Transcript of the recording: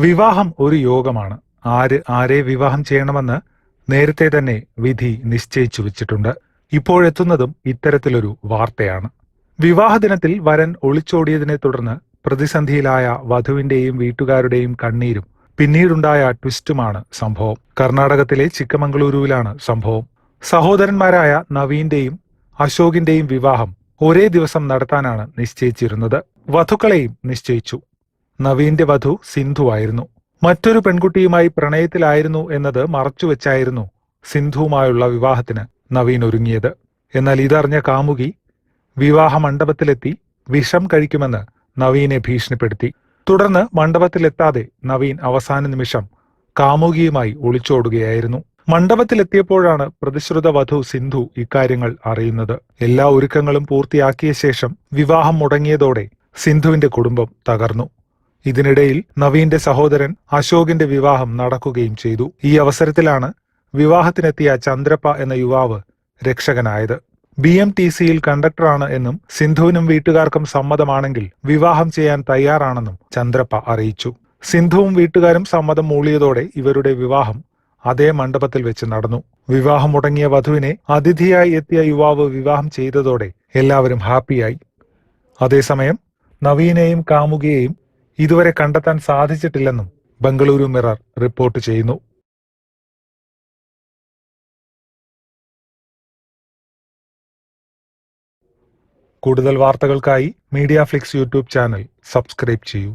വിവാഹം ഒരു യോഗമാണ്. ആര് ആരെ വിവാഹം ചെയ്യണമെന്ന് നേരത്തെ തന്നെ വിധി നിശ്ചയിച്ചു വെച്ചിട്ടുണ്ട്. ഇപ്പോഴെത്തുന്നതും ഇത്തരത്തിലൊരു വാർത്തയാണ്. വിവാഹ ദിനത്തിൽ വരൻ ഒളിച്ചോടിയതിനെ തുടർന്ന് പ്രതിസന്ധിയിലായ വധുവിന്റെയും വീട്ടുകാരുടെയും കണ്ണീരും പിന്നീടുണ്ടായ ട്വിസ്റ്റുമാണ് സംഭവം. കർണാടകത്തിലെ ചിക്കമംഗളൂരുവിലാണ് സംഭവം. സഹോദരന്മാരായ നവീന്റെയും അശോകിന്റെയും വിവാഹം ഒരേ ദിവസം നടത്താനാണ് നിശ്ചയിച്ചിരുന്നത്. വധുക്കളെയും നിശ്ചയിച്ചു. നവീന്റെ വധു സിന്ധുവായിരുന്നു. മറ്റൊരു പെൺകുട്ടിയുമായി പ്രണയത്തിലായിരുന്നു എന്നത് മറച്ചുവെച്ചായിരുന്നു സിന്ധുവുമായുള്ള വിവാഹത്തിന് നവീൻ ഒരുങ്ങിയത്. എന്നാൽ ഇതറിഞ്ഞ കാമുകി വിവാഹ മണ്ഡപത്തിലെത്തി വിഷം കഴിക്കുമെന്ന് നവീനെ ഭീഷണിപ്പെടുത്തി. തുടർന്ന് മണ്ഡപത്തിലെത്താതെ നവീൻ അവസാന നിമിഷം കാമുകിയുമായി ഒളിച്ചോടുകയായിരുന്നു. മണ്ഡപത്തിലെത്തിയപ്പോഴാണ് പ്രതിശ്രുത വധു സിന്ധു ഇക്കാര്യങ്ങൾ അറിയുന്നത്. എല്ലാ ഒരുക്കങ്ങളും പൂർത്തിയാക്കിയ ശേഷം വിവാഹം മുടങ്ങിയതോടെ സിന്ധുവിന്റെ കുടുംബം തകർന്നു. ഇതിനിടയിൽ നവീന്റെ സഹോദരൻ അശോകിന്റെ വിവാഹം നടക്കുകയും ചെയ്തു. ഈ അവസരത്തിലാണ് വിവാഹത്തിനെത്തിയ ചന്ദ്രപ്പ എന്ന യുവാവ് രക്ഷകനായത്. ബി എം ടി സിയിൽ കണ്ടക്ടറാണ് എന്നും സിന്ധുവിനും വീട്ടുകാർക്കും സമ്മതമാണെങ്കിൽ വിവാഹം ചെയ്യാൻ തയ്യാറാണെന്നും ചന്ദ്രപ്പ അറിയിച്ചു. സിന്ധുവും വീട്ടുകാരും സമ്മതം മൂളിയതോടെ ഇവരുടെ വിവാഹം അതേ മണ്ഡപത്തിൽ വെച്ച് നടന്നു. വിവാഹം മുടങ്ങിയ വധുവിനെ അതിഥിയായി എത്തിയ യുവാവ് വിവാഹം ചെയ്തതോടെ എല്ലാവരും ഹാപ്പിയായി. അതേസമയം നവീനെയും കാമുകിയെയും ഇതുവരെ കണ്ടെത്താൻ സാധിച്ചിട്ടില്ലെന്നും ബംഗളൂരു മിറർ റിപ്പോർട്ട് ചെയ്യുന്നു. കൂടുതൽ വാർത്തകൾക്കായി Media Flix YouTube channel subscribe ചെയ്യൂ.